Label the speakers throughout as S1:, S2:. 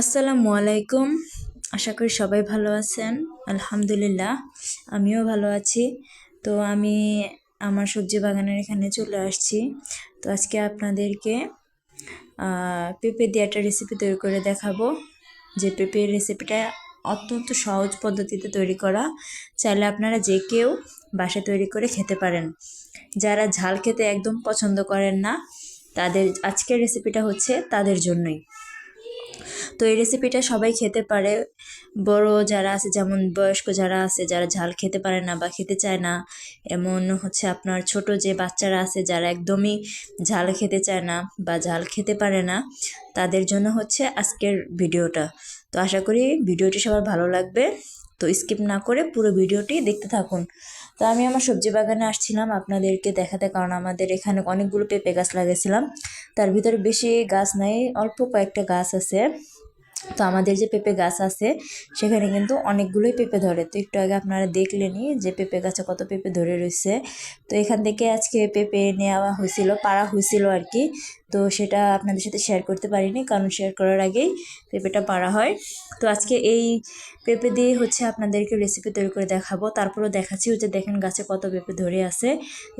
S1: আসসালামু আলাইকুম। আশা করি সবাই ভালো আছেন। আলহামদুলিল্লাহ, আমিও ভালো আছি। তো আমি আমার সবজি বাগানের এখানে চলে আসছি। তো আজকে আপনাদেরকে পেঁপে দিয়ে একটা রেসিপি তৈরি করে দেখাবো। যে পেঁপের রেসিপিটা অত্যন্ত সহজ পদ্ধতিতে তৈরি করা। চাইলে আপনারা যে কেউ বাসায় তৈরি করে খেতে পারেন। যারা ঝাল খেতে একদম পছন্দ করেন না, তাদের আজকের রেসিপিটা হচ্ছে তাদের জন্যই। তো এই রেসিপিটা সবাই খেতে পারে। বড় যারা আছে, যেমন বয়স্ক যারা আছে, যারা ঝাল খেতে পারে না বা খেতে চায় না, এমন হচ্ছে আপনার ছোট যে বাচ্চারা আছে, যারা একদমই ঝাল খেতে চায় না বা ঝাল খেতে পারে না, তাদের জন্য হচ্ছে আজকের ভিডিওটা। তো আশা করি ভিডিওটি সবার ভালো লাগবে। তো স্কিপ না করে পুরো ভিডিওটি দেখতে থাকুন। তো আমি আমার সবজি বাগানে আসছিলাম আপনাদেরকে দেখাতে, কারণ আমাদের এখানে অনেকগুলো পেঁপে গাছ লাগিয়েছিলাম। তার ভিতরে বেশি গাছ নাই, অল্প কয়েকটা গাছ আছে। তো আমাদের যে পেঁপে গাছ আছে, সেখানে কিন্তু অনেকগুলোই পেঁপে ধরে। তো একটু আগে আপনারা দেখলেনই যে পেঁপে গাছে কত পেঁপে ধরে রয়েছে। তো এখান থেকে আজকে পেঁপে নেওয়া হয়েছিল, পাড়া হয়েছিল আর কি তো সেটা আপনাদের সাথে শেয়ার করতে পারিনি, কারণ শেয়ার করার আগেই পেঁপেটা পাড়া হয়। তো আজকে এই পেঁপে দিয়ে হচ্ছে আপনাদেরকে রেসিপি তৈরি করে দেখাবো। তারপরেও দেখাচ্ছি হচ্ছে দেখেন গাছে কত পেঁপে ধরে আছে।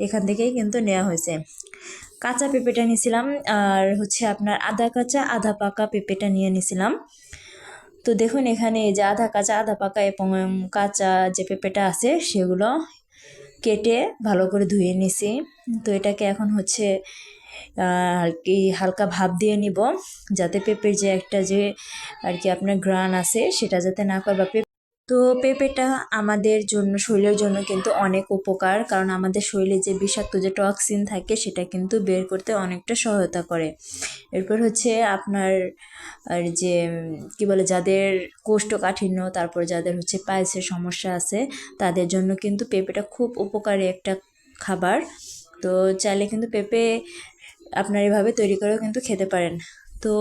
S1: এখান থেকেই কিন্তু নেওয়া হয়েছে। কাঁচা পেঁপেটা নিয়েছিলাম আর হচ্ছে আপনার আধা কাঁচা আধা পাকা পেঁপেটা নিয়ে নিয়েছিলাম। তো দেখুন এখানে এই যে আধা কাঁচা আধা পাকা এবং কাঁচা যে পেঁপেটা আছে সেগুলো কেটে ভালো করে ধুয়ে নিছি। তো এটাকে এখন হচ্ছে আর কি হালকা ভাপ দিয়ে নিব যাতে পেঁপের যে একটা যে আর কি আপনার গ্রান আছে সেটা যাতে না করে বা তো পেঁপেটা আমাদের জন্য, শরীরের জন্য কিন্তু অনেক উপকার, কারণ আমাদের শরীরে যে বিষাক্ত যে টক্সিন থাকে, সেটা কিন্তু বের করতে অনেকটা সহায়তা করে। এরপর হচ্ছে আপনার, আর যে, কি বলে, যাদের কোষ্ঠকাঠিন্য, তারপর যাদের হচ্ছে পায়েসের সমস্যা আছে, তাদের জন্য কিন্তু পেঁপেটা খুব উপকারী একটা খাবার। তো চাইলে কিন্তু পেঁপে আপনার এভাবে তৈরি করেও কিন্তু খেতে পারেন। তো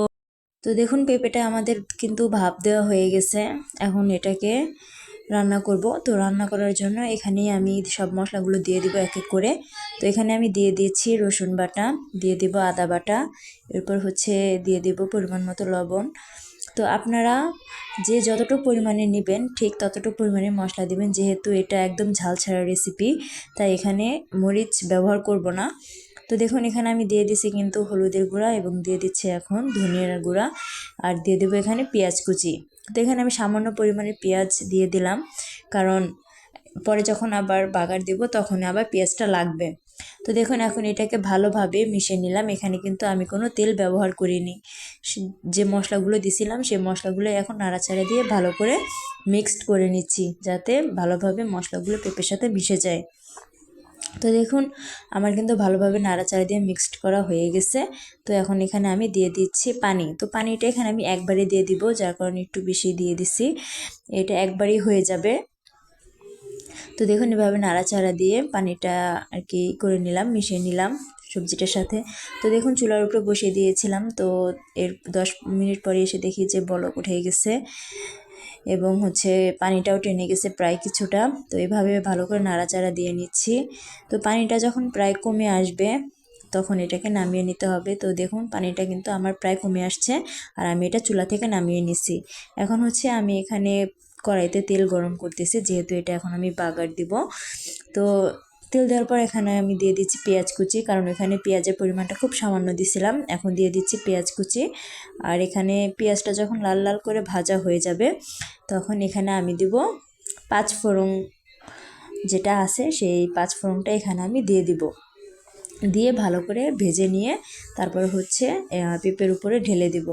S1: তো দেখুন পেঁপেটা আমাদের কিন্তু ভাব দেওয়া হয়ে গেছে। এখন এটাকে রান্না করব। তো রান্না করার জন্য এখানেই আমি সব মশলাগুলো দিয়ে দিব এক এক করে। তো এখানে আমি দিয়ে দিয়েছি রসুন বাটা, দিয়ে দিব আদা বাটা, এরপর হচ্ছে দিয়ে দিব পরিমাণ মতো লবণ। তো আপনারা যে যতটুকু পরিমাণে নেবেন, ঠিক ততটুকু পরিমাণে মশলা দিবেন। যেহেতু এটা একদম ঝাল ছাড়া রেসিপি তাই এখানে মরিচ ব্যবহার করব না। তো দেখুন, এখানে আমি দিয়ে দিছি কিন্তু হলুদের গুঁড়া এবং দিয়ে দিচ্ছি এখন ধনিয়ার গুঁড়া আর দিয়ে দেবো এখানে পেঁয়াজ কুচি। তো এখানে আমি সামান্য পরিমাণে পেঁয়াজ দিয়ে দিলাম, কারণ পরে যখন আবার বাগার দেব তখন আবার পেঁয়াজটা লাগবে। তো দেখুন, এখন এটাকে ভালোভাবে মিশিয়ে নিলাম, এখানে কিন্তু আমি কোনো তেল ব্যবহার করিনি। যে মশলাগুলো দিছিলাম, সেই মশলাগুলো এখন নাড়াচাড়া দিয়ে ভালো করে মিক্সড করে নিচ্ছি, যাতে ভালোভাবে মশলাগুলো পেঁপের সাথে মিশে যায়। তো দেখুন, আমার কিন্তু ভালোভাবে নাড়াচাড়া দিয়ে মিক্সড করা হয়ে গেছে। তো এখন এখানে আমি দিয়ে দিচ্ছি পানি। তো পানিটা এখানে আমি একবারে দিয়ে দিব, যার কারণে একটু বেশি দিয়ে দিছি। এটা একবারই হয়ে যাবে। তো দেখুন, এভাবে নাড়াচাড়া দিয়ে পানিটা আর কি করে নিলাম, মিশিয়ে নিলাম সবজিটার সাথে। তো দেখুন, চুলার উপরে বসিয়ে দিয়েছিলাম। তো এর দশ মিনিট পরে এসে দেখি যে বলক উঠে গেছে। এবং হচ্ছে পানিটাও টেনে গেছে প্রায় কিছুটা। তো এভাবে ভালো করে নাড়াচাড়া দিয়ে নিচ্ছি। তো পানিটা যখন প্রায় কমে আসবে, তখন এটাকে নামিয়ে নিতে হবে। তো দেখুন, পানিটা কিন্তু আমার প্রায় কমে আসছে আর আমি এটা চুলা থেকে নামিয়ে নিছি। এখন হচ্ছে আমি এখানে কড়াইতে তেল গরম করতেছি, যেহেতু এটা এখন আমি বাগার দিব। তো তেল দেওয়ার পর এখানে আমি দিয়ে দিচ্ছি পেঁয়াজ কুচি, কারণ এখানে পেঁয়াজের পরিমাণটা খুব সামান্য দিছিলাম। এখন দিয়ে দিচ্ছি পেঁয়াজ কুচি। আর এখানে পেঁয়াজটা যখন লাল লাল করে ভাজা হয়ে যাবে, তখন এখানে আমি দিব পাঁচ ফোড়ন যেটা আছে, সেই পাঁচ ফোড়নটা এখানে আমি দিয়ে দিব। দিয়ে ভালো করে ভেজে নিয়ে তারপরে হচ্ছে পেঁপের উপরে ঢেলে দিব।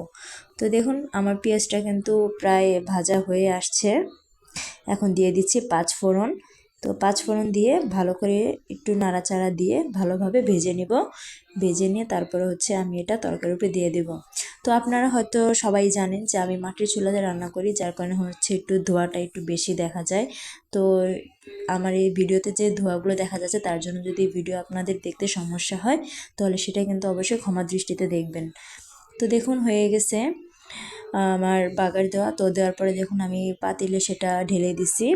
S1: তো দেখুন, আমার পেঁয়াজটা কিন্তু প্রায় ভাজা হয়ে আসছে। এখন দিয়ে দিচ্ছি পাঁচ ফোড়ন। তো পাঁচ ফোড়ন দিয়ে ভালো করে একটু নাড়াচাড়া দিয়ে ভালোভাবে ভেজে নিব। ভেজে নিয়ে তারপরে হচ্ছে আমি এটা তরকারির উপরে দিয়ে দেব। তো আপনারা হয়তো সবাই জানেন যে আমি মাটির চুলাতে রান্না করি, যার কারণে হচ্ছে একটু ধোয়াটা একটু বেশি দেখা যায়। তো আমার এই ভিডিওতে যে ধোয়াগুলো দেখা যাচ্ছে, তার জন্য যদি ভিডিও আপনাদের দেখতে সমস্যা হয়, তাহলে সেটা কিন্তু অবশ্যই ক্ষমা দৃষ্টিতে দেখবেন। তো দেখুন, হয়ে গেছে আমার বাগার দেওয়া। তো দেওয়ার পরে দেখুন, আমি পাতিলে সেটা ঢেলে দিছি।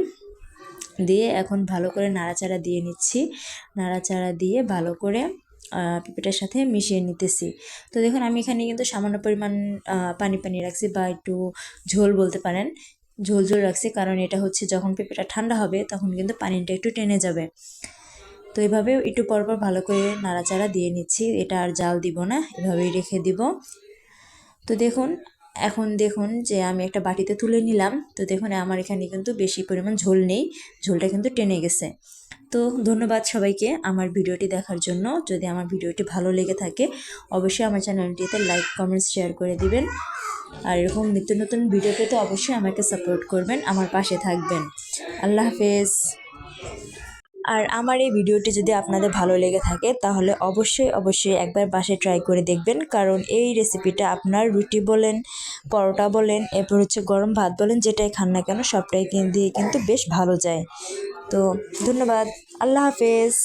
S1: দিয়ে এখন ভালো করে নাড়াচাড়া দিয়ে নিচ্ছি। নাড়াচাড়া দিয়ে ভালো করে পেঁপেটার সাথে মিশিয়ে নিতেছি। তো দেখুন, আমি এখানে কিন্তু সামান্য পরিমাণ পানি পানি রাখছি বা একটু ঝোল বলতে পারেন। ঝোল ঝোল রাখছি, কারণ এটা হচ্ছে যখন পেঁপেটা ঠান্ডা হবে, তখন কিন্তু পানিটা একটু টেনে যাবে। তো এভাবে একটু পরপর ভালো করে নাড়াচাড়া দিয়ে নিচ্ছি। এটা আর জাল দিব না, এভাবেই রেখে দিব। তো দেখুন এখন দেখুন যে আমি একটা বাটিতে তুলে নিলাম। তো দেখুন, আমার এখানে কিন্তু বেশি পরিমাণ ঝোল নেই। ঝোলটা কিন্তু টেনে গেছে। তো ধন্যবাদ সবাইকে আমার ভিডিওটি দেখার জন্য। যদি আমার ভিডিওটি ভালো লেগে থাকে, অবশ্যই আমার চ্যানেলটিতে লাইক, কমেন্টস, শেয়ার করে দিবেন। আর এরকম নিত্য নতুন ভিডিও পেতে অবশ্যই আমাকে সাপোর্ট করবেন, আমার পাশে থাকবেন। আল্লাহ হাফেজ। আর আমার এই ভিডিওটি যদি আপনাদের ভালো লেগে থাকে, তাহলে অবশ্যই অবশ্যই একবার বাসায় ট্রাই করে দেখবেন। কারণ এই রেসিপিটা আপনার রুটি বলেন, পরোটা বলেন, এরপর হচ্ছে গরম ভাত বলেন, যেটাই খান না কেন, সবটাই দিয়ে কিন্তু বেশ ভালো যায়। তো ধন্যবাদ। আল্লাহ হাফেজ।